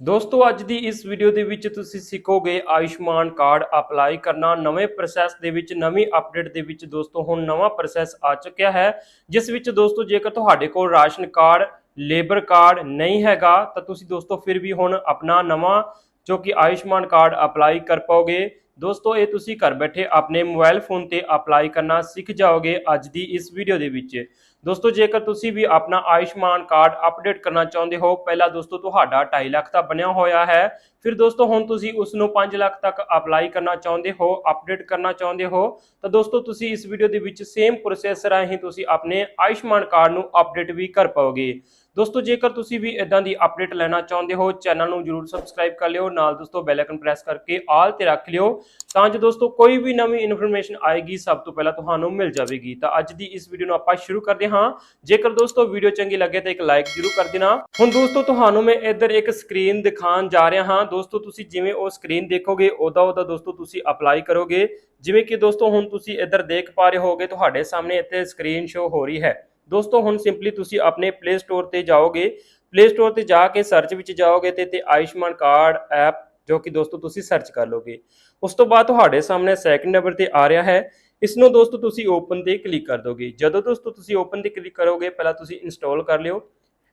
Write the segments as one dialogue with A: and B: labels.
A: ਦੋਸਤੋ, ਅੱਜ ਦੀ ਇਸ ਵੀਡੀਓ ਦੇ ਵਿੱਚ ਤੁਸੀਂ ਸਿੱਖੋਗੇ ਆਯੁਸ਼ਮਾਨ ਕਾਰਡ ਅਪਲਾਈ ਕਰਨਾ। ਨਵੇਂ ਪ੍ਰੋਸੈਸ ਦੇ ਵਿੱਚ, ਨਵੀਂ ਅਪਡੇਟ ਦੇ ਵਿੱਚ ਦੋਸਤੋ, ਹੁਣ ਨਵਾਂ ਪ੍ਰੋਸੈਸ ਆ ਚੁੱਕਿਆ ਹੈ, ਜਿਸ ਵਿੱਚ ਦੋਸਤੋ, ਜੇਕਰ ਤੁਹਾਡੇ ਕੋਲ ਰਾਸ਼ਨ ਕਾਰਡ ਲੇਬਰ ਕਾਰਡ ਨਹੀਂ ਹੈਗਾ, ਤਾਂ ਤੁਸੀਂ ਦੋਸਤੋ, ਫਿਰ ਵੀ ਹੁਣ ਆਪਣਾ ਨਵਾਂ ਜੋ ਕਿ ਆਯੁਸ਼ਮਾਨ ਕਾਰਡ ਅਪਲਾਈ ਕਰ ਪਾਓਗੇ। ਦੋਸਤੋ, ਇਹ ਤੁਸੀਂ ਘਰ ਬੈਠੇ ਆਪਣੇ ਮੋਬਾਈਲ ਫੋਨ ਤੇ ਅਪਲਾਈ ਕਰਨਾ ਸਿੱਖ ਜਾਓਗੇ ਅੱਜ ਦੀ ਇਸ ਵੀਡੀਓ ਦੇ ਵਿੱਚ। ਦੋਸਤੋ, ਜੇਕਰ ਤੁਸੀਂ ਵੀ ਆਪਣਾ ਆਯੁਸ਼ਮਾਨ ਕਾਰਡ ਅਪਡੇਟ ਕਰਨਾ ਚਾਹੁੰਦੇ ਹੋ, ਪਹਿਲਾਂ ਦੋਸਤੋ, ਤੁਹਾਡਾ 2.5 ਲੱਖ ਦਾ ਬਣਿਆ ਹੋਇਆ ਹੈ। ਫਿਰ ਦੋਸਤੋ, ਹੁਣ ਤੁਸੀਂ ਉਸ ਨੂੰ 5 ਲੱਖ ਤੱਕ ਅਪਲਾਈ ਕਰਨਾ ਚਾਹੁੰਦੇ ਹੋ, ਅਪਡੇਟ ਕਰਨਾ ਚਾਹੁੰਦੇ ਹੋ, ਤਾਂ ਦੋਸਤੋ, ਤੁਸੀਂ ਇਸ ਵੀਡੀਓ ਦੇ ਵਿੱਚ ਸੇਮ ਪ੍ਰੋਸੈਸ ਰਾਹੀਂ ਤੁਸੀਂ ਆਪਣੇ ਆਯੁਸ਼ਮਾਨ ਕਾਰਡ ਨੂੰ ਅਪਡੇਟ ਵੀ ਕਰ ਪਾਓਗੇ। ਦੋਸਤੋ, ਜੇਕਰ ਤੁਸੀਂ ਵੀ ਇਦਾਂ ਦੀ ਅਪਡੇਟ ਲੈਣਾ ਚਾਹੁੰਦੇ ਹੋ ਚੈਨਲ ਨੂੰ ਜਰੂਰ ਸਬਸਕ੍ਰਾਈਬ ਕਰ ਲਿਓ, ਨਾਲ ਦੋਸਤੋ ਬੈਲ ਆਈਕਨ ਪ੍ਰੈਸ ਕਰਕੇ ਆਲ ਤੇ ਰੱਖ ਲਿਓ, ਤਾਂ ਜੋ ਦੋਸਤੋ, ਕੋਈ ਵੀ ਨਵੀਂ ਇਨਫੋਰਮੇਸ਼ਨ ਆਏਗੀ, ਸਭ ਤੋਂ ਪਹਿਲਾਂ ਤੁਹਾਨੂੰ ਮਿਲ ਜਾਵੇਗੀ। ਤਾਂ ਅੱਜ ਦੀ ਇਸ ਵੀਡੀਓ ਨੂੰ ਆਪਾਂ ਸ਼ੁਰੂ ਕਰਦੇ ਹਾਂ। ਜੇਕਰ ਦੋਸਤੋ ਵੀਡੀਓ ਚੰਗੀ ਲੱਗੇ ਤਾਂ ਇੱਕ ਲਾਈਕ ਜ਼ਰੂਰ ਕਰ ਦੇਣਾ। ਹੁਣ ਦੋਸਤੋ, ਤੁਹਾਨੂੰ ਮੈਂ ਇੱਧਰ ਇੱਕ ਸਕਰੀਨ ਦਿਖਾਉਣ ਜਾ ਰਿਹਾ ਹਾਂ। ਦੋਸਤੋ, ਤੁਸੀਂ ਜਿਵੇਂ ਉਹ ਸਕਰੀਨ ਦੇਖੋਗੇ, ਉਹਦਾ ਉਹਦਾ ਦੋਸਤੋ, ਤੁਸੀਂ ਅਪਲਾਈ ਕਰੋਗੇ। ਜਿਵੇਂ ਕਿ ਦੋਸਤੋ, ਹੁਣ ਤੁਸੀਂ ਇੱਧਰ ਦੇਖ ਪਾ ਰਹੇ ਹੋਗੇ, ਤੁਹਾਡੇ ਸਾਹਮਣੇ ਇੱਥੇ ਸਕਰੀਨ ਸ਼ੋ ਹੋ ਰਹੀ ਹੈ। ਦੋਸਤੋ, ਹੁਣ ਸਿੰਪਲੀ ਤੁਸੀਂ ਆਪਣੇ ਪਲੇ ਸਟੋਰ ਤੇ ਜਾਓਗੇ। ਪਲੇ ਸਟੋਰ ਤੇ ਜਾ ਕੇ ਸਰਚ ਵਿੱਚ ਜਾਓਗੇ ਤੇ ਤੇ ਆਯੁਸ਼ਮਾਨ ਕਾਰਡ ਐਪ ਜੋ ਕਿ ਦੋਸਤੋ ਤੁਸੀਂ ਸਰਚ ਕਰ ਲੋਗੇ। ਉਸ ਤੋਂ ਬਾਅਦ ਤੁਹਾਡੇ ਸਾਹਮਣੇ ਸੈਕਿੰਡ ਨੰਬਰ ਤੇ ਆ ਰਿਹਾ ਹੈ। ਇਸ ਨੂੰ ਦੋਸਤੋ ਤੁਸੀਂ ਓਪਨ ਤੇ ਕਲਿੱਕ ਕਰ ਦੋਗੇ। ਜਦੋਂ ਦੋਸਤੋ ਤੁਸੀਂ ਓਪਨ ਤੇ ਕਲਿੱਕ ਕਰੋਗੇ, ਪਹਿਲਾਂ ਤੁਸੀਂ ਇੰਸਟਾਲ ਕਰ ਲਿਓ।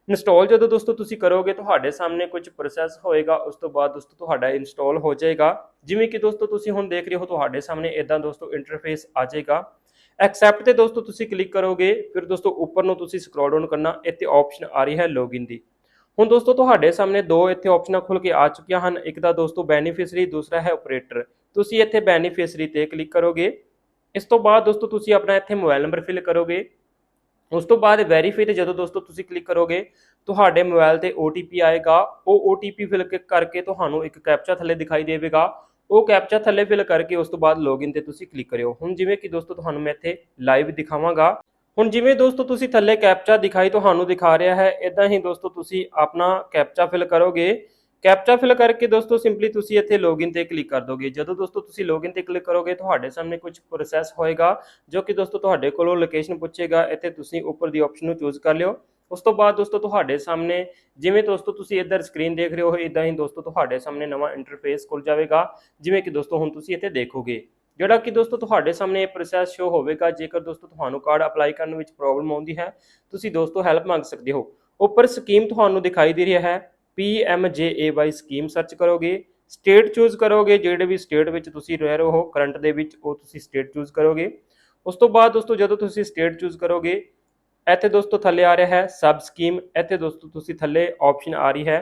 A: ਇੰਸਟਾਲ ਜਦੋਂ ਦੋਸਤੋ ਤੁਸੀਂ ਕਰੋਗੇ, ਤੁਹਾਡੇ ਸਾਹਮਣੇ ਕੁਝ ਪ੍ਰੋਸੈਸ ਹੋਏਗਾ। ਉਸ ਤੋਂ ਬਾਅਦ ਦੋਸਤੋ ਤੁਹਾਡਾ ਇੰਸਟਾਲ ਹੋ ਜਾਏਗਾ। ਜਿਵੇਂ ਕਿ ਦੋਸਤੋ ਤੁਸੀਂ ਹੁਣ ਦੇਖ ਰਹੇ ਹੋ, ਤੁਹਾਡੇ ਸਾਹਮਣੇ ਇਦਾਂ ਦੋਸਤੋ ਇੰਟਰਫੇਸ ਆ ਜਾਏਗਾ। ਐਕਸੈਪਟ ਤੇ ਦੋਸਤੋ ਤੁਸੀਂ ਕਲਿੱਕ ਕਰੋਗੇ, ਫਿਰ ਦੋਸਤੋ ਉੱਪਰ ਨੂੰ ਤੁਸੀਂ ਸਕਰੋਲ ਡਾਊਨ ਕਰਨਾ, ਇੱਥੇ ਆਪਸ਼ਨ ਆ ਰਹੀ ਹੈ ਲੌਗਇਨ ਦੀ। ਹੁਣ ਦੋਸਤੋ ਤੁਹਾਡੇ ਸਾਹਮਣੇ ਦੋ ਇੱਥੇ ਆਪਸ਼ਨਾਂ ਖੁੱਲ ਕੇ ਆ ਚੁੱਕੀਆਂ ਹਨ, ਇੱਕ ਦਾ ਦੋਸਤੋ ਬੈਨੀਫੀਸ਼ਰੀ ਦੂਸਰਾ ਹੈ ਆਪਰੇਟਰ ਤੁਸੀਂ ਇੱਥੇ ਬੈਨੀਫੀਸ਼ਰੀ ਤੇ ਕਲਿੱਕ ਕਰੋਗੇ, ਇਸ ਤੋਂ ਬਾਅਦ ਦੋਸਤੋ ਤੁਸੀਂ ਆਪਣਾ ਇੱਥੇ ਮੋਬਾਈਲ ਨੰਬਰ ਫਿਲ ਕਰੋਗੇ। ਉਸ ਤੋਂ ਬਾਅਦ ਵੈਰੀਫਾਈ ਤੇ ਜਦੋਂ ਦੋਸਤੋ ਤੁਸੀਂ ਕਲਿੱਕ ਕਰੋਗੇ, ਤੁਹਾਡੇ ਮੋਬਾਈਲ ਤੇ OTP ਆਏਗਾ। ਉਹ OTP ਫਿਲ ਕਰਕੇ ਤੁਹਾਨੂੰ ਇੱਕ ਕੈਪਚਾ ਥੱਲੇ ਦਿਖਾਈ ਦੇਵੇਗਾ। ਉਹ ਕੈਪਚਾ ਥੱਲੇ ਫਿਲ ਕਰਕੇ ਉਸ ਤੋਂ ਬਾਅਦ ਲੌਗਇਨ ਤੇ ਤੁਸੀਂ ਕਲਿੱਕ ਕਰਿਓ। ਹੁਣ ਜਿਵੇਂ ਕਿ ਦੋਸਤੋ ਤੁਹਾਨੂੰ ਮੈਂ ਇੱਥੇ ਲਾਈਵ ਦਿਖਾਵਾਂਗਾ। ਹੁਣ ਜਿਵੇਂ ਦੋਸਤੋ ਤੁਸੀਂ ਥੱਲੇ ਕੈਪਚਾ ਦਿਖਾਈ ਤੁਹਾਨੂੰ ਦਿਖਾ ਰਿਹਾ ਹੈ ਇਦਾਂ ਹੀ ਦੋਸਤੋ ਤੁਸੀਂ ਆਪਣਾ ਕੈਪਚਾ ਫਿਲ ਕਰੋਗੇ। ਕੈਪਚਾ ਫਿਲ ਕਰਕੇ ਦੋਸਤੋ ਸਿੰਪਲੀ ਤੁਸੀਂ ਇੱਥੇ ਲੌਗਇਨ ਤੇ ਕਲਿੱਕ ਕਰ ਦੋਗੇ। ਜਦੋਂ ਦੋਸਤੋ ਤੁਸੀਂ ਲੌਗਇਨ ਤੇ ਕਲਿੱਕ ਕਰੋਗੇ, ਤੁਹਾਡੇ ਸਾਹਮਣੇ ਕੁਝ ਪ੍ਰੋਸੈਸ ਹੋਏਗਾ, ਜੋ ਕਿ ਦੋਸਤੋ ਤੁਹਾਡੇ ਕੋਲੋਂ ਲੋਕੇਸ਼ਨ ਪੁੱਛੇਗਾ। ਇੱਥੇ ਤੁਸੀਂ ਉੱਪਰ ਦੀ ਆਪਸ਼ਨ ਨੂੰ ਚੂਜ਼ ਕਰ ਲਿਓ। ਉਸ ਤੋਂ ਬਾਅਦ ਦੋਸਤੋ ਤੁਹਾਡੇ ਸਾਹਮਣੇ, ਜਿਵੇਂ ਦੋਸਤੋ ਤੁਸੀਂ ਇੱਧਰ ਸਕਰੀਨ ਦੇਖ ਰਹੇ ਹੋ ਇਦਾਂ ਹੀ ਦੋਸਤੋ ਤੁਹਾਡੇ ਸਾਹਮਣੇ ਨਵਾਂ ਇੰਟਰਫੇਸ ਖੁੱਲ ਜਾਵੇਗਾ, ਜਿਵੇਂ ਕਿ ਦੋਸਤੋ ਹੁਣ ਤੁਸੀਂ ਇੱਥੇ ਦੇਖੋਗੇ। ਜਿਹੜਾ ਕਿ ਦੋਸਤੋ ਤੁਹਾਡੇ ਸਾਹਮਣੇ ਇਹ ਪ੍ਰੋਸੈਸ ਸ਼ੋ ਹੋਵੇਗਾ, ਜੇਕਰ ਦੋਸਤੋ ਤੁਹਾਨੂੰ ਕਾਰਡ ਅਪਲਾਈ ਕਰਨ ਵਿੱਚ ਪ੍ਰੋਬਲਮ ਆਉਂਦੀ ਹੈ, ਤੁਸੀਂ ਦੋਸਤੋ ਹੈਲਪ ਮੰਗ ਸਕਦੇ ਹੋ। ਉੱਪਰ ਸਕੀਮ ਤੁਹਾਨੂੰ ਦਿਖਾਈ ਦੇ ਰਿਹਾ ਹੈ PMJAY ਸਕੀਮ ਸਰਚ ਕਰੋਗੇ ਸਟੇਟ ਚੂਜ਼ ਕਰੋਗੇ, ਜਿਹੜੇ ਵੀ ਸਟੇਟ ਵਿੱਚ ਤੁਸੀਂ ਰਹਿ ਰਹੇ ਹੋ ਕਰੰਟ ਦੇ ਵਿੱਚ, ਉਹ ਤੁਸੀਂ ਸਟੇਟ ਚੂਜ਼ ਕਰੋਗੇ। ਉਸ ਤੋਂ ਬਾਅਦ ਦੋਸਤੋ ਜਦੋਂ ਤੁਸੀਂ ਸਟੇਟ ਚੂਜ਼ ਕਰੋਗੇ ਇੱਥੇ ਦੋਸਤੋ ਥੱਲੇ ਆ ਰਿਹਾ ਹੈ ਸਬ ਸਕੀਮ। ਇੱਥੇ ਦੋਸਤੋ ਤੁਸੀਂ ਥੱਲੇ ਆਪਸ਼ਨ ਆ ਰਹੀ ਹੈ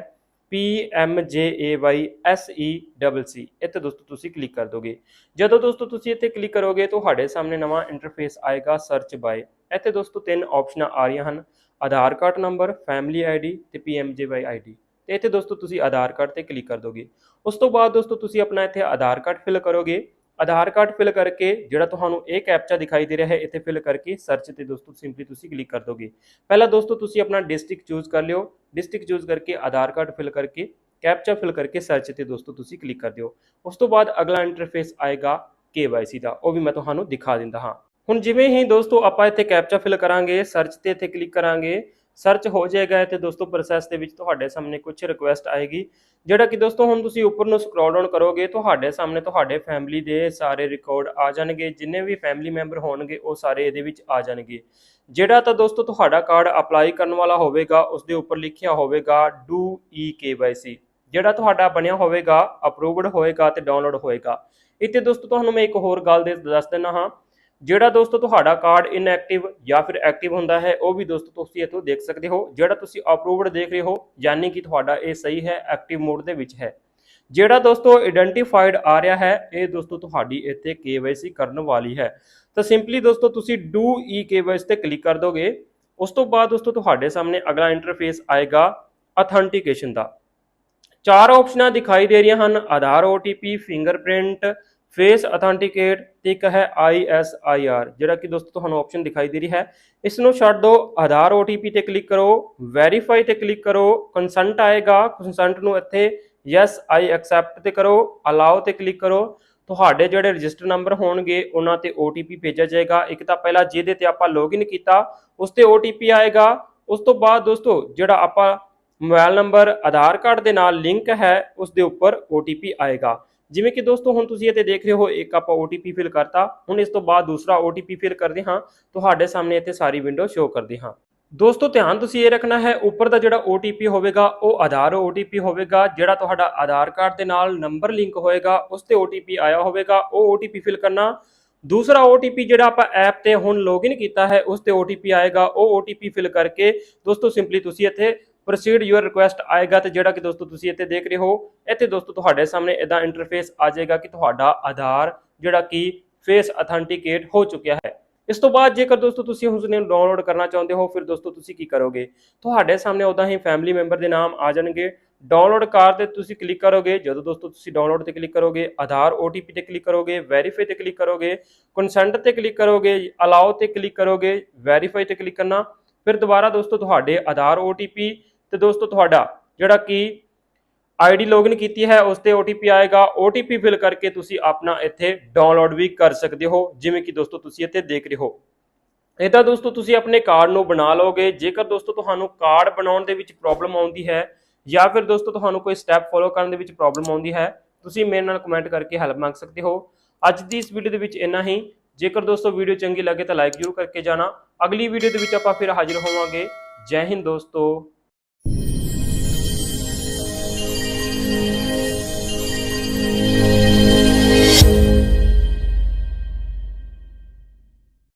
A: P M J A Y S E double C ਇੱਥੇ ਦੋਸਤੋ ਤੁਸੀਂ ਕਲਿੱਕ ਕਰ ਦੋਗੇ। ਜਦੋਂ ਦੋਸਤੋ ਤੁਸੀਂ ਇੱਥੇ ਕਲਿੱਕ ਕਰੋਗੇ, ਤੁਹਾਡੇ ਸਾਹਮਣੇ ਨਵਾਂ ਇੰਟਰਫੇਸ ਆਏਗਾ ਸਰਚ ਬਾਏ ਇੱਥੇ ਦੋਸਤੋ ਤਿੰਨ ਆਪਸ਼ਨਾਂ ਆ ਰਹੀਆਂ ਹਨ। Aadhaar card number family ID ਤੇ PMJY ਆਈਡੀ ਤੇ ਇੱਥੇ ਦੋਸਤੋ ਤੁਸੀਂ ਆਧਾਰ ਕਾਰਡ ਤੇ ਕਲਿੱਕ ਕਰ ਦੋਗੇ। ਉਸ ਤੋਂ ਬਾਅਦ ਦੋਸਤੋ ਤੁਸੀਂ ਆਪਣਾ ਇੱਥੇ ਆਧਾਰ ਕਾਰਡ ਫਿਲ ਕਰੋਗੇ। ਆਧਾਰ ਕਾਰਡ ਫਿਲ ਕਰਕੇ ਜਿਹੜਾ ਤੁਹਾਨੂੰ ਇਹ ਕੈਪਚਾ ਦਿਖਾਈ ਦੇ ਰਿਹਾ ਹੈ, ਇੱਥੇ ਫਿਲ ਕਰਕੇ ਸਰਚ ਤੇ ਦੋਸਤੋ ਸਿੰਪਲੀ ਤੁਸੀਂ ਕਲਿੱਕ ਕਰ ਦੋਗੇ। ਪਹਿਲਾਂ ਦੋਸਤੋ ਤੁਸੀਂ ਆਪਣਾ ਡਿਸਟ੍ਰਿਕਟ ਚੂਜ਼ ਕਰ ਲਿਓ। ਡਿਸਟ੍ਰਿਕਟ ਚੂਜ਼ ਕਰਕੇ ਆਧਾਰ ਕਾਰਡ ਫਿਲ ਕਰਕੇ, ਕੈਪਚਾ ਫਿਲ ਕਰਕੇ ਸਰਚ ਤੇ ਦੋਸਤੋ ਤੁਸੀਂ ਕਲਿੱਕ ਕਰ ਦਿਓ। ਉਸ ਤੋਂ ਬਾਅਦ ਅਗਲਾ ਇੰਟਰਫੇਸ ਆਏਗਾ KYC ਦਾ, ਉਹ ਵੀ ਮੈਂ ਤੁਹਾਨੂੰ ਦਿਖਾ ਦਿੰਦਾ ਹਾਂ। ਹੁਣ ਜਿਵੇਂ ਹੀ ਦੋਸਤੋ ਆਪਾਂ ਇੱਥੇ ਕੈਪਚਾ ਫਿਲ ਕਰਾਂਗੇ ਸਰਚ ਤੇ ਇੱਥੇ ਕਲਿੱਕ ਕਰਾਂਗੇ ਸਰਚ ਹੋ ਜਾਏਗਾ ਤੇ ਦੋਸਤੋ ਪ੍ਰੋਸੈਸ ਦੇ ਵਿੱਚ ਤੁਹਾਡੇ ਸਾਹਮਣੇ ਕੁਝ ਰਿਕੁਐਸਟ ਆਏਗੀ। ਜਿਹੜਾ ਕਿ ਦੋਸਤੋ ਹੁਣ ਤੁਸੀਂ ਉੱਪਰ ਨੂੰ ਸਕਰੋਲ ਡਾਊਨ ਕਰੋਗੇ, ਤੁਹਾਡੇ ਸਾਹਮਣੇ ਤੁਹਾਡੇ ਫੈਮਿਲੀ ਦੇ ਸਾਰੇ ਰਿਕਾਰਡ ਆ ਜਾਣਗੇ। ਜਿੰਨੇ ਵੀ ਫੈਮਿਲੀ ਮੈਂਬਰ ਹੋਣਗੇ, ਉਹ ਸਾਰੇ ਇਹਦੇ ਵਿੱਚ ਆ ਜਾਣਗੇ। ਜਿਹੜਾ ਤਾਂ ਦੋਸਤੋ ਤੁਹਾਡਾ ਕਾਰਡ ਅਪਲਾਈ ਕਰਨ ਵਾਲਾ ਹੋਵੇਗਾ ਉਸ ਦੇ ਉੱਪਰ ਲਿਖਿਆ ਹੋਵੇਗਾ ਡੂ ਈ KYC ਜਿਹੜਾ ਤੁਹਾਡਾ ਬਣਿਆ ਹੋਵੇਗਾ ਅਪਰੂਵਡ ਹੋਏਗਾ ਤੇ ਡਾਊਨਲੋਡ ਹੋਏਗਾ। ਇੱਥੇ ਦੋਸਤੋ ਤੁਹਾਨੂੰ ਮੈਂ ਇੱਕ ਹੋਰ ਗੱਲ ਦੇ ਦੱਸ ਦਿੰਦਾ ਹਾਂ। ਜਿਹੜਾ ਦੋਸਤੋ ਤੁਹਾਡਾ ਕਾਰਡ ਇਨਐਕਟਿਵ ਜਾਂ ਫਿਰ ਐਕਟਿਵ ਹੁੰਦਾ ਹੈ, ਉਹ ਵੀ ਦੋਸਤੋ ਤੁਸੀਂ ਇੱਥੋਂ ਦੇਖ ਸਕਦੇ ਹੋ। ਜਿਹੜਾ ਤੁਸੀਂ ਅਪਰੂਵਡ ਦੇਖ ਰਹੇ ਹੋ, ਯਾਨੀ ਕਿ ਤੁਹਾਡਾ ਇਹ ਸਹੀ ਹੈ ਐਕਟਿਵ ਮੋਡ ਦੇ ਵਿੱਚ ਹੈ। ਜਿਹੜਾ ਦੋਸਤੋ ਆਇਡੈਂਟੀਫਾਈਡ ਆ ਰਿਹਾ ਹੈ, ਇਹ ਦੋਸਤੋ ਤੁਹਾਡੀ ਇੱਥੇ KYC ਕਰਨ ਵਾਲੀ ਹੈ। ਤਾਂ ਸਿੰਪਲੀ ਦੋਸਤੋ ਤੁਸੀਂ ਡੂ ਈ KYC ਤੇ ਕਲਿੱਕ ਕਰ ਦੋਗੇ। ਉਸ ਤੋਂ ਬਾਅਦ ਦੋਸਤੋ ਤੁਹਾਡੇ ਸਾਹਮਣੇ ਅਗਲਾ ਇੰਟਰਫੇਸ ਆਏਗਾ ਅਥੈਂਟੀਕੇਸ਼ਨ ਦਾ। ਚਾਰ ਆਪਸ਼ਨਾਂ ਦਿਖਾਈ ਦੇ ਰਹੀਆਂ ਹਨ, Aadhaar OTP fingerprint face authenticate ਤੇ ਇੱਕ ਹੈ ISIR ਜਿਹੜਾ ਕਿ ਦੋਸਤੋ ਤੁਹਾਨੂੰ ਆਪਸ਼ਨ ਦਿਖਾਈ ਦੇ ਰਹੀ ਹੈ। ਇਸ ਨੂੰ ਛੱਡ ਦਿਓ ਆਧਾਰ OTP ਤੇ ਕਲਿੱਕ ਕਰੋ ਵੈਰੀਫਾਈ ਤੇ ਕਲਿੱਕ ਕਰੋ ਕੰਸੈਂਟ ਆਏਗਾ ਕੰਸੈਂਟ ਨੂੰ ਇੱਥੇ ਯੈਸ ਆਈ ਐਕਸੈਪਟ ਤੇ ਕਰੋ ਅਲਾਓ ਤੇ ਕਲਿੱਕ ਕਰੋ। ਤੁਹਾਡੇ ਜਿਹੜੇ ਰਜਿਸਟਰ ਨੰਬਰ ਹੋਣਗੇ, ਉਹਨਾਂ ਤੇ OTP ਭੇਜਿਆ ਜਾਏਗਾ। ਇੱਕ ਤਾਂ ਪਹਿਲਾਂ ਜਿਹਦੇ ਤੇ ਆਪਾਂ ਲੌਗਇਨ ਕੀਤਾ, ਉਸ ਤੇ OTP ਆਏਗਾ। ਉਸ ਤੋਂ ਬਾਅਦ ਦੋਸਤੋ, ਜਿਹੜਾ ਆਪਾਂ ਮੋਬਾਈਲ ਨੰਬਰ ਆਧਾਰ ਕਾਰਡ ਦੇ ਨਾਲ ਲਿੰਕ ਹੈ, ਉਸ ਦੇ ਉੱਪਰ OTP ਆਏਗਾ। ਜਿਵੇਂ ਕਿ ਦੋਸਤੋ, ਹੁਣ ਤੁਸੀਂ ਇੱਥੇ ਦੇਖ ਰਹੇ ਹੋ, ਇੱਕ ਆਪਾਂ OTP ਫਿਲ ਕਰਤਾ। ਹੁਣ ਇਸ ਤੋਂ ਬਾਅਦ ਦੂਸਰਾ OTP ਫਿਲ ਕਰਦੇ ਹਾਂ। ਤੁਹਾਡੇ ਸਾਹਮਣੇ ਇੱਥੇ ਸਾਰੀ ਵਿੰਡੋ ਸ਼ੋ ਕਰਦੇ ਹਾਂ। ਦੋਸਤੋ, ਧਿਆਨ ਤੁਸੀਂ ਇਹ ਰੱਖਣਾ ਹੈ, ਉੱਪਰ ਦਾ ਜਿਹੜਾ OTP ਹੋਵੇਗਾ, ਉਹ ਆਧਾਰ OTP ਹੋਵੇਗਾ, ਜਿਹੜਾ ਤੁਹਾਡਾ ਆਧਾਰ ਕਾਰਡ ਦੇ ਨਾਲ ਨੰਬਰ ਲਿੰਕ ਹੋਏਗਾ, ਉਸ ਤੇ OTP ਆਇਆ ਹੋਵੇਗਾ, ਉਹ OTP ਫਿਲ ਕਰਨਾ। ਦੂਸਰਾ OTP ਜਿਹੜਾ ਆਪਾਂ ਐਪ ਤੇ ਹੁਣ ਲੌਗਇਨ ਕੀਤਾ ਹੈ, ਉਸ ਤੇ OTP ਆਏਗਾ, ਉਹ OTP ਫਿਲ ਕਰਕੇ, ਦੋਸਤੋ ਸਿੰਪਲੀ ਤੁਸੀਂ ਇੱਥੇ ਪ੍ਰੋਸੀਡ ਯੂਅਰ ਰਿਕੁਐਸਟ ਆਏਗਾ ਤੇ ਜਿਹੜਾ ਕਿ ਦੋਸਤੋ ਤੁਸੀਂ ਇੱਥੇ ਦੇਖ ਰਹੇ ਹੋ, ਇੱਥੇ ਦੋਸਤੋ ਤੁਹਾਡੇ ਸਾਹਮਣੇ ਇਦਾਂ ਇੰਟਰਫੇਸ ਆ ਜਾਏਗਾ ਕਿ ਤੁਹਾਡਾ ਆਧਾਰ ਜਿਹੜਾ ਕਿ ਫੇਸ ਅਥੈਂਟੀਕੇਟ ਹੋ ਚੁੱਕਿਆ ਹੈ। ਇਸ ਤੋਂ ਬਾਅਦ ਜੇਕਰ ਦੋਸਤੋ ਤੁਸੀਂ ਉਸ ਨੂੰ ਡਾਊਨਲੋਡ ਕਰਨਾ ਚਾਹੁੰਦੇ ਹੋ, ਫਿਰ ਦੋਸਤੋ ਤੁਸੀਂ ਕੀ ਕਰੋਗੇ? ਤੁਹਾਡੇ ਸਾਹਮਣੇ ਉਦਾਂ ਹੀ ਫੈਮਿਲੀ ਮੈਂਬਰ ਦੇ ਨਾਮ ਆ ਜਾਣਗੇ। ਡਾਊਨਲੋਡ ਕਾਰ ਤੇ ਤੁਸੀਂ ਕਲਿੱਕ ਕਰੋਗੇ। ਜਦੋਂ ਦੋਸਤੋ ਤੁਸੀਂ ਡਾਊਨਲੋਡ ਤੇ ਕਲਿੱਕ ਕਰੋਗੇ, ਆਧਾਰ OTP ਤੇ ਕਲਿੱਕ ਕਰੋਗੇ ਵੈਰੀਫਾਈ ਤੇ ਕਲਿੱਕ ਕਰੋਗੇ ਕੰਸੈਂਟ ਤੇ ਕਲਿੱਕ ਕਰੋਗੇ ਅਲਾਓ ਤੇ ਕਲਿੱਕ ਕਰੋਗੇ ਵੈਰੀਫਾਈ ਤੇ ਕਲਿੱਕ ਕਰਨਾ। ਫਿਰ ਦੁਬਾਰਾ ਦੋਸਤੋ ਤੁਹਾਡੇ ਆਧਾਰ OTP ਤੇ ਦੋਸਤੋ ਤੁਹਾਡਾ ਜਿਹੜਾ ਕਿ ਆਈਡੀ ਲੌਗਇਨ ਕੀਤੀ ਹੈ, ਉਸ ਤੇ OTP ਆਏਗਾ। OTP ਫਿਲ ਕਰਕੇ ਤੁਸੀਂ ਆਪਣਾ ਇੱਥੇ ਡਾਊਨਲੋਡ ਵੀ ਕਰ ਸਕਦੇ ਹੋ, ਜਿਵੇਂ ਕਿ ਦੋਸਤੋ ਤੁਸੀਂ ਇੱਥੇ ਦੇਖ ਰਹੇ ਹੋ। ਇਹਦਾ ਦੋਸਤੋ ਤੁਸੀਂ ਆਪਣੇ ਕਾਰਡ ਨੂੰ ਬਣਾ ਲਓਗੇ। ਜੇਕਰ ਦੋਸਤੋ ਤੁਹਾਨੂੰ ਕਾਰਡ ਬਣਾਉਣ ਦੇ ਵਿੱਚ ਪ੍ਰੋਬਲਮ ਆਉਂਦੀ ਹੈ ਜਾਂ ਫਿਰ ਦੋਸਤੋ ਤੁਹਾਨੂੰ ਕੋਈ ਸਟੈਪ ਫੋਲੋ ਕਰਨ ਦੇ ਵਿੱਚ ਪ੍ਰੋਬਲਮ ਆਉਂਦੀ ਹੈ, ਤੁਸੀਂ ਮੇਰੇ ਨਾਲ ਕਮੈਂਟ ਕਰਕੇ ਹੈਲਪ ਮੰਗ ਸਕਦੇ ਹੋ। ਅੱਜ ਦੀ ਇਸ ਵੀਡੀਓ ਦੇ ਵਿੱਚ ਇੰਨਾ ਹੀ। ਜੇਕਰ ਦੋਸਤੋ ਵੀਡੀਓ ਚੰਗੀ ਲੱਗੇ ਤਾਂ ਲਾਈਕ ਜ਼ਰੂਰ ਕਰਕੇ ਜਾਣਾ। ਅਗਲੀ ਵੀਡੀਓ ਦੇ ਵਿੱਚ ਆਪਾਂ ਫਿਰ ਹਾਜ਼ਰ ਹੋਵਾਂਗੇ। ਜੈ ਹਿੰਦ ਦੋਸਤੋ।